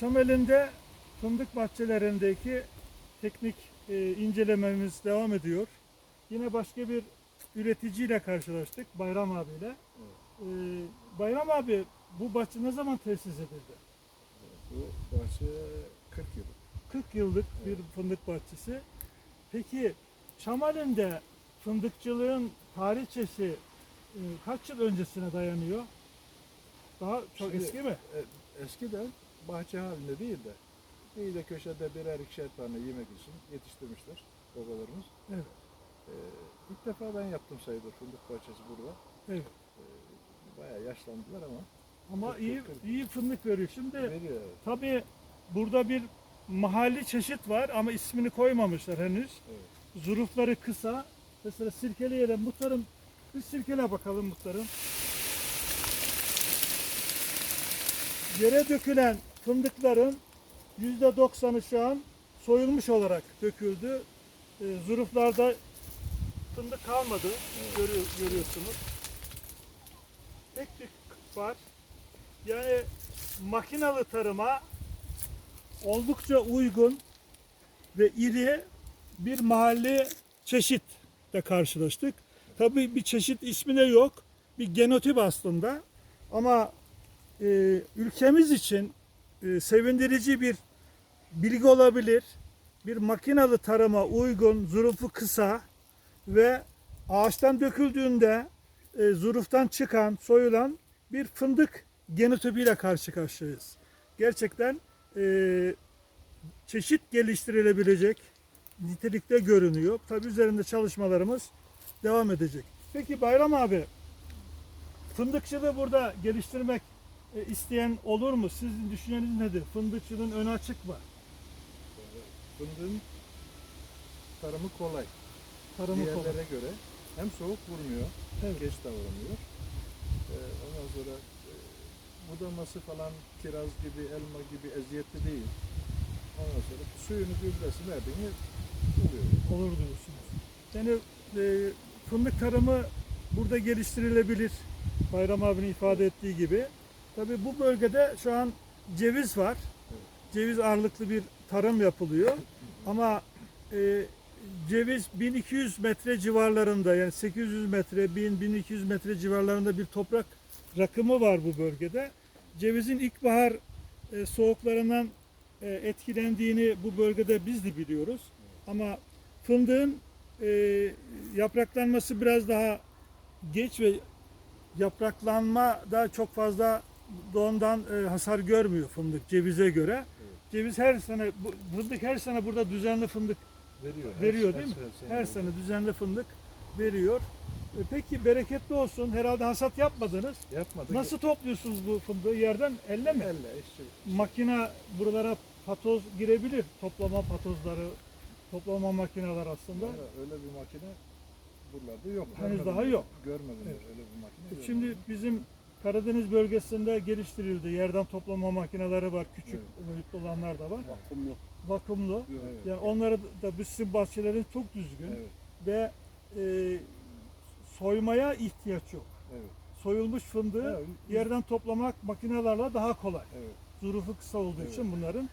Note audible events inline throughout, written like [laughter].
Çamelinde fındık bahçelerindeki teknik e, incelememiz devam ediyor. Yine başka bir üreticiyle karşılaştık Bayram abiyle. E, Bayram abi bu bahçe ne zaman tesis edildi? Bu bahçe 40 yıl. 40 yıllık bir fındık bahçesi. Peki Çamalinde fındıkçılığın tarihçesi e, kaç yıl öncesine dayanıyor? Daha çok Şimdi- eski mi? E, Eskiden bahçe halinde değil de iyi de köşede birer ikişer tane yemek için yetiştirmişler babalarımız. Evet. E, ilk defa ben yaptım sayılır fındık bahçesi burada. Evet. Bayağı yaşlandılar ama Ama Kırk, iyi kırk. iyi fındık veriyor. Şimdi veriyor. tabii burada bir mahalli çeşit var ama ismini koymamışlar henüz. Evet. Zurufları kısa. Mesela sirkeleyelim. Muhtarım bir sirkele bakalım muhtarım. Yere dökülen fındıkların %90'ı şu an soyulmuş olarak döküldü. Ee, zuruflarda fındık kalmadı. Görüyor, görüyorsunuz. Tek tük var. Yani makinalı tarıma oldukça uygun ve iri bir mahalle çeşitle karşılaştık. Tabii bir çeşit ismi de yok. Bir genotip aslında. Ama e, ülkemiz için e, sevindirici bir bilgi olabilir. Bir makinalı tarıma uygun, zurufu kısa ve ağaçtan döküldüğünde e, zuruftan çıkan, soyulan bir fındık genotipiyle karşı karşıyayız. Gerçekten e, çeşit geliştirilebilecek nitelikte görünüyor. Tabi üzerinde çalışmalarımız devam edecek. Peki Bayram abi, fındıkçılığı burada geliştirmek e, isteyen olur mu? Sizin düşünceniz nedir? Fındıkçılığın önü açık mı? Fındığın tarımı kolay. Tarımı Diğerlere kolay. göre hem soğuk vurmuyor, Evet. geç davranıyor. Ee, ondan sonra e, budaması falan kiraz gibi, elma gibi eziyetli değil. Ondan sonra suyunu gübresini verdiğini oluyor. Olur diyorsunuz. Yani e, fındık tarımı burada geliştirilebilir. Bayram abinin ifade ettiği gibi. Tabi bu bölgede şu an ceviz var. Ceviz ağırlıklı bir tarım yapılıyor. Ama e, ceviz 1200 metre civarlarında yani 800 metre, 1000-1200 metre civarlarında bir toprak rakımı var bu bölgede. Cevizin ilkbahar e, soğuklarından e, etkilendiğini bu bölgede biz de biliyoruz. Ama fındığın e, yapraklanması biraz daha geç ve yapraklanma da çok fazla ondan e, hasar görmüyor fındık cevize göre. Ceviz her sene, bu- fındık her sene burada düzenli fındık Veriyor. Veriyor Her- değil mi? sene her sene düzenli fındık veriyor. E, Peki bereketli olsun. Herhalde hasat yapmadınız. Yapmadık. Nasıl topluyorsunuz bu fındığı? Yerden elle mi? Elle işte. Makine buralara patoz girebilir. Toplama patozları, toplama makineler aslında. Valla Öyle bir makine buralarda yok. Henüz daha yok. Görmedim Evet. öyle bir makine. Şimdi görmedim. bizim Karadeniz bölgesinde geliştirildi. Yerden toplama makineleri var. Küçük boyutlu olanlar da var. Vakumlu. Vakumlu. Evet. Yani onları da sizin bahçelerin çok düzgün Evet. ve e, soymaya ihtiyaç yok. Evet. Soyulmuş fındığı Evet. yerden toplamak makinelerle daha kolay. Evet. Zurufu kısa olduğu Evet. için bunların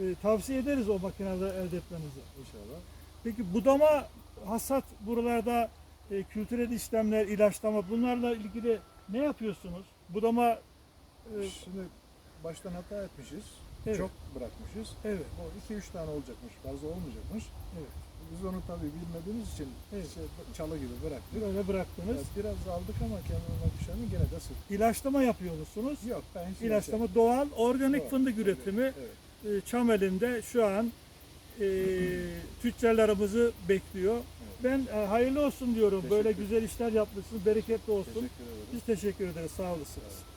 evet. e, tavsiye ederiz o makineleri elde etmenizi. İnşallah. Peki budama, hasat buralarda e, kültürel işlemler, ilaçlama bunlarla ilgili ne yapıyorsunuz? Budama e, Şimdi baştan hata etmişiz. Evet. Çok bırakmışız. evet, O 2-3 tane olacakmış. Fazla olmayacakmış. evet. Biz onu tabii bilmediğimiz için Evet. şey, çalı gibi bıraktık. Böyle bıraktınız. Ya Biraz aldık ama kendine düşeni gene de sık. İlaçlama yapıyor musunuz? Yok ben hiç İlaçlama doğal, organik Doğal, fındık tabii, üretimi Evet. e, Çamel'inde şu an e, [clears throat] tüccarlarımızı bekliyor. Ben e, hayırlı olsun diyorum. Teşekkür Böyle güzel işler yapmışsınız. Bereketli olsun. Teşekkür ederim. Biz teşekkür ederiz. Sağ olasınız.